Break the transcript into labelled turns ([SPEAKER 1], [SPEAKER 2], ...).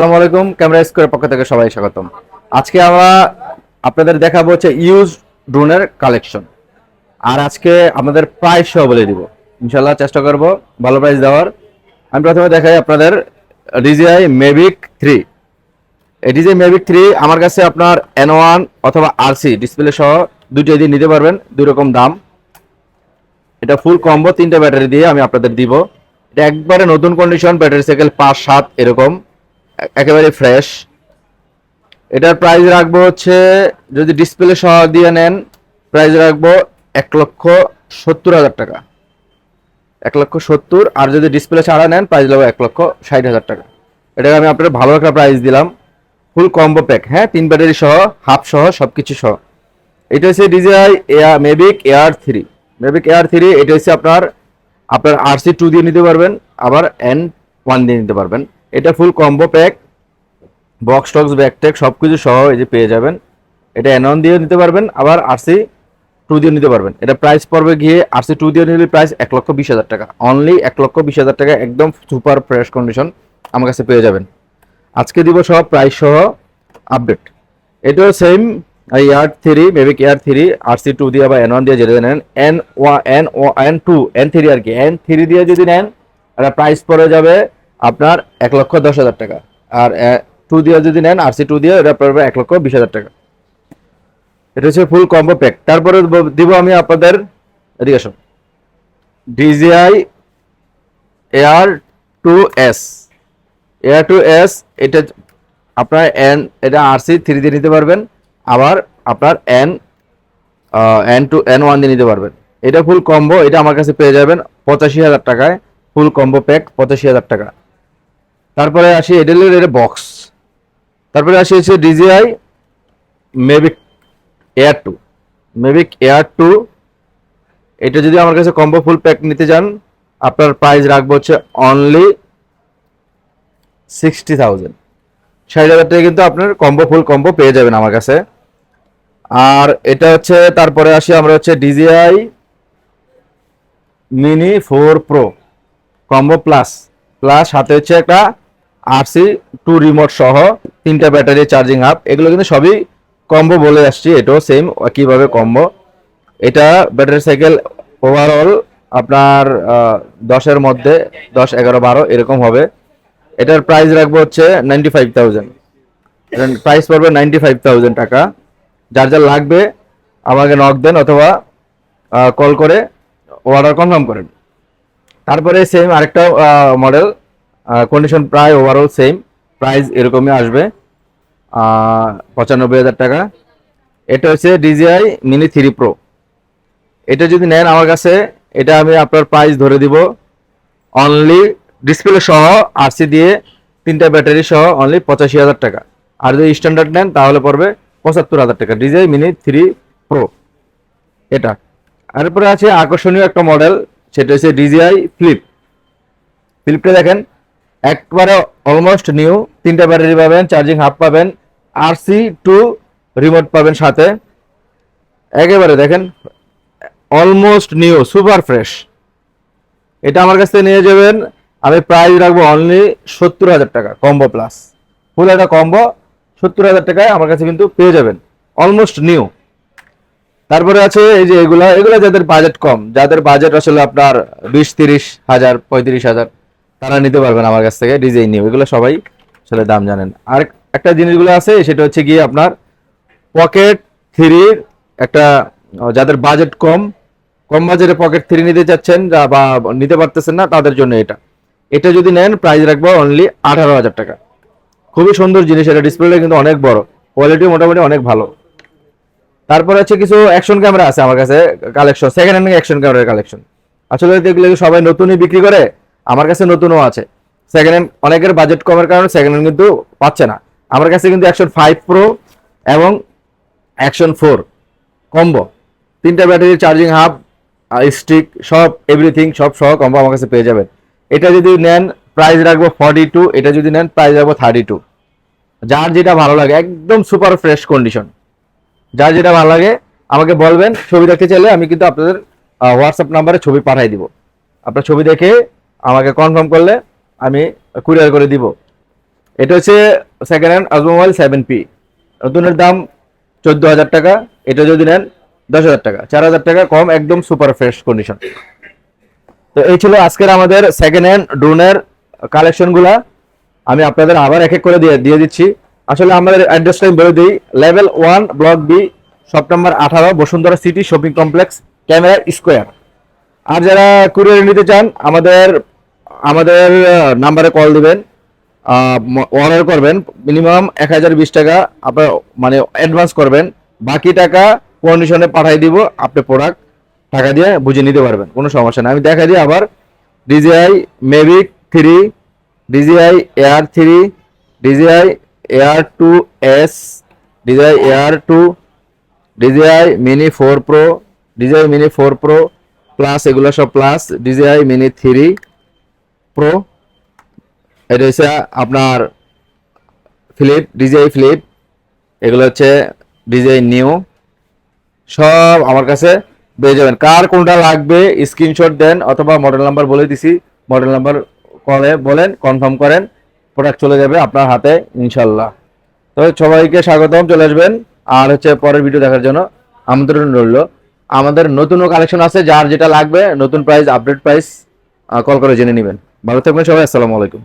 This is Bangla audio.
[SPEAKER 1] আসসালামু আলাইকুম, ক্যামেরা স্কোয়ারের পক্ষ থেকে সবাই স্বাগতম। আজকে আমরা আপনাদের দেখাবো হচ্ছে ইউজ ড্রোনের কালেকশন। আর আজকে আপনাদের প্রাইস সহ বলে দিব। ইনশাল্লাহ চেষ্টা করব ভালো প্রাইস দেওয়ার। আমি প্রথমে দেখাই আপনাদের ডিজিআই মেভিক থ্রি এই ডিজিআই মেভিক থ্রি আমার কাছে আপনার এন ওয়ান অথবা আরসি ডিসপ্লে সহ দুইটা দিয়ে নিতে পারবেন, দুই রকম দাম। এটা ফুল কম্বো তিনটা ব্যাটারি দিয়ে আমি আপনাদের দিব। এটা একবারে নতুন কন্ডিশন ব্যাটারি সাইকেল পাঁচ সাত এরকম। একেবারে ফ্রেশ এটার প্রাইস রাখব হচ্ছে, যদি ডিসপ্লে সহ দিয়ে নেন প্রাইস রাখব এক লক্ষ সত্তর হাজার টাকা। এক লক্ষ সত্তর, আর যদি ডিসপ্লে ছাড়া নেন প্রাইস লাগবে এক লক্ষ ষাট হাজার টাকা। এটাকে আমি আপনার ভালো একটা প্রাইস দিলাম। ফুল কম্বো প্যাক হ্যাঁ তিন ব্যাটারি সহ হাফ সহ সব কিছু সহ। এটা হচ্ছে DJI air Mavic air three Mavic air three এটা হচ্ছে আপনার আপনার আরসি টু দিয়ে নিতে পারবেন, আবার এন ওয়ান দিয়ে নিতে পারবেন। এটা ফুল কম্বো প্যাক বক্স টক্স ব্যাক ট্যাক সব কিছু সহ এই যে পেয়ে যাবেন। এটা এন ওয়ান দিয়ে নিতে পারবেন, আবার আরসি টু দিয়েও নিতে পারবেন। এটা প্রাইস পড়বে গিয়ে আরসি টু দিয়ে নিলে প্রাইস এক লক্ষ বিশ হাজার টাকা। অনলি এক লক্ষ বিশ হাজার টাকা, একদম সুপার ফ্রেশ কন্ডিশন আমার কাছে পেয়ে যাবেন। আজকে দিব সব প্রাইস সহ আপডেট এটাও same air three Mavic air three RC two দিয়ে বা এন ওয়ান দিয়ে যদি নেন এন ওয়া এন ও এন টু এন থ্রি আর কি। এন থ্রি দিয়ে যদি নেন, এটা প্রাইস পড়ে যাবে আপনার এক লক্ষ দশ হাজার টাকা। আর টু দিয়ে যদি নেন আর সি টু দিয়ে, এটা পড়বে এক লক্ষ বিশ হাজার টাকা। এটা হচ্ছে ফুল কম্বো প্যাক তারপরে দিব আমি আপনাদের, এদিকে আসুন। DJI air two S air two S এটা আপনার এন এটা আর সি থ্রি দিয়ে নিতে পারবেন। আবার আপনার N N two N one দিয়ে নিতে পারবেন। এটা ফুল কম্বো এটা আমার কাছে পেয়ে যাবেন পঁচাশি হাজার টাকায়। ফুল কম্বো প্যাক পঁচাশি হাজার টাকা। তারপরে আসি এডেলের এটা বক্স তারপরে আসি হচ্ছে DJI Mavic air two Mavic air two এটা যদি আমার কাছে কম্বো ফুল প্যাক নিতে যান আপনার প্রাইস রাখব হচ্ছে অনলি সিক্সটি থাউজেন্ড ষাট হাজার টাকা কিন্তু আপনার কম্বো ফুল কম্বো পেয়ে যাবেন আমার কাছে। আর এটা হচ্ছে, তারপরে আসি আমরা হচ্ছে DJI mini four pro combo plus plus সাথে হচ্ছে একটা আরসি টু রিমোট সহ তিনটা ব্যাটারি চার্জিং আপ এগুলো কিন্তু সবই কম্বো বলে আসছি, এটাও সেম একইভাবে কম্বো এটা ব্যাটারি সাইকেল ওভারঅল আপনার দশের মধ্যে দশ, এগারো, বারো, এরকম হবে। এটার প্রাইস রাখব হচ্ছে নাইনটি ফাইভ থাউজেন্ড প্রাইস পড়বে নাইনটি ফাইভ থাউজেন্ড টাকা। যার যার লাগবে আমাকে নক দেন অথবা কল করে অর্ডার কনফার্ম করেন। তারপরে সেম আরেকটা মডেল কন্ডিশন প্রায় ওভারঅল সেম প্রাইস এরকমই আসবে পঁচানব্বই হাজার টাকা। এটা হচ্ছে ডিজিআই মিনি থ্রি প্রো এটা যদি নেন আমার কাছে, এটা আমি আপনার প্রাইস ধরে দিব। অনলি ডিসপ্লে সহ আরসি দিয়ে তিনটা ব্যাটারি সহ অনলি পঁচাশি হাজার টাকা। আর যদি স্ট্যান্ডার্ড নেন, তাহলে পড়বে পঁচাত্তর হাজার টাকা। ডিজাই মিনি থ্রি প্রো এটা। তারপরে আছে আকর্ষণীয় একটা মডেল সেটা হচ্ছে ডিজিআই ফ্লিপ ফ্লিপটা দেখেন একবারে অলমোস্ট নিউ তিনটা ব্যাটারি পাবেন চার্জিং হাফ পাবেন আর সি টু রিমোট পাবেন সাথে। একেবারে দেখেন অলমোস্ট নিউ সুপার ফ্রেশ এটা আমার কাছ থেকে নিয়ে যাবেন, আমি প্রাইস রাখব অনলি সত্তর হাজার টাকা কম্বো প্লাস ফুল একটা কম্বো সত্তর হাজার টাকায় আমার কাছে কিন্তু পেয়ে যাবেন অলমোস্ট নিউ তারপরে আছে এই যে এগুলা এগুলা যাদের বাজেট কম, যাদের বাজেট আসলে আপনার বিশ তিরিশ হাজার, পঁয়ত্রিশ হাজার তারা নিতে পারবেন আমার কাছ থেকে ডিজাইন নিউ এগুলো সবাই আসলে দাম জানেন। আর একটা জিনিসগুলো আছে, সেটা হচ্ছে গিয়ে আপনার পকেট থ্রির একটা যাদের বাজেট কম কম বাজেটে পকেট থ্রি নিতে চাচ্ছেন বা নিতে পারতেছেন না, তাদের জন্য এটা। এটা যদি নেন প্রাইস রাখব অনলি আঠারো হাজার টাকা। খুবই সুন্দর জিনিস, এটা ডিসপ্লেটা কিন্তু অনেক বড়। কোয়ালিটি মোটামুটি অনেক ভালো। তারপরে হচ্ছে কিছু অ্যাকশন ক্যামেরা আছে আমার কাছে কালেকশন সেকেন্ড হ্যান্ড অ্যাকশন ক্যামেরার কালেকশন আসলে দেখলে সবাই নতুনই বিক্রি করে আমার কাছে নতুনও আছে। সেকেন্ড হ্যান্ড অনেকের বাজেট কমের কারণে সেকেন্ড হ্যান্ড কিন্তু পাচ্ছে না। আমার কাছে কিন্তু অ্যাকশন ফাইভ প্রো এবং অ্যাকশন ফোর কম্বো তিনটা ব্যাটারি চার্জিং হাব স্টিক সব এভরিথিং সব সহ কম্বো আমার কাছে পেয়ে যাবেন। এটা যদি নেন প্রাইস রাখব ফর্টি টু এটা যদি নেন প্রাইস রাখব থার্টি টু যার যেটা ভালো লাগে, একদম সুপার ফ্রেশ কন্ডিশন যার যেটা ভালো লাগে, আমাকে বলবেন, ছবি দেখতে চাইলে আমি কিন্তু আপনাদের হোয়াটসঅ্যাপ নাম্বারে ছবি পাঠিয়ে দিব। আপনার ছবি দেখে আমাকে কনফার্ম করলে আমি কুরিয়ার করে দিব। এটা হচ্ছে second hand Osmo Mobile seven P নতুনের দাম চোদ্দ হাজার টাকা। এটা যদি নেন দশ হাজার টাকা। চার হাজার টাকা কম, একদম সুপার ফ্রেশ কন্ডিশন তো এই ছিল আজকের আমাদের সেকেন্ড হ্যান্ড ড্রোনের কালেকশনগুলা আমি আপনাদের আবার এক এক করে দিয়ে দিয়ে দিচ্ছি। আসলে আমাদের অ্যাড্রেসটা আমি বলে দিই। Level one block B shop number আঠারো, Bashundhara city shopping complex camera square আর যারা কুরিয়ার নিতে চান, আমাদের আমাদের নাম্বারে কল দিবেন। অর্ডার করবেন। মিনিমাম এক হাজার বিশ টাকা আপনার মানে অ্যাডভান্স করবেন। বাকি টাকা কন্ডিশনে পাঠিয়ে দিব, আপনি প্রোডাক্ট টাকা দিয়ে বুঝে নিতে পারবেন। কোনো সমস্যা নেই। আমি দেখাই দিই আবার। DJI Mavic three DJI air three DJI air two S DJI air two DJI mini four pro DJI mini four pro plus এগুলো সব plus DJI mini three pro এটা হচ্ছে আপনার ফ্লিপ ডিজিআই ফ্লিপ এগুলো হচ্ছে ডিজিআই নিউ সব আমার কাছে পেয়ে যাবেন। কার কোনটা লাগবে স্ক্রিনশট দেন, অথবা মডেল নাম্বার বলে দিছি মডেল নাম্বার কলে বলেন কনফার্ম করেন প্রোডাক্ট চলে যাবে আপনার হাতে, ইনশাল্লাহ। তো সবাইকে স্বাগতম, চলে আসবেন। আর হচ্ছে পরের ভিডিও দেখার জন্য আমন্ত্রণ রইল। আমাদের নতুনও কালেকশন আছে যার যেটা লাগবে, নতুন প্রাইস আপডেট প্রাইস কল করে জেনে নেবেন। ভালো থাকবেন সবাই, আসসালামু আলাইকুম।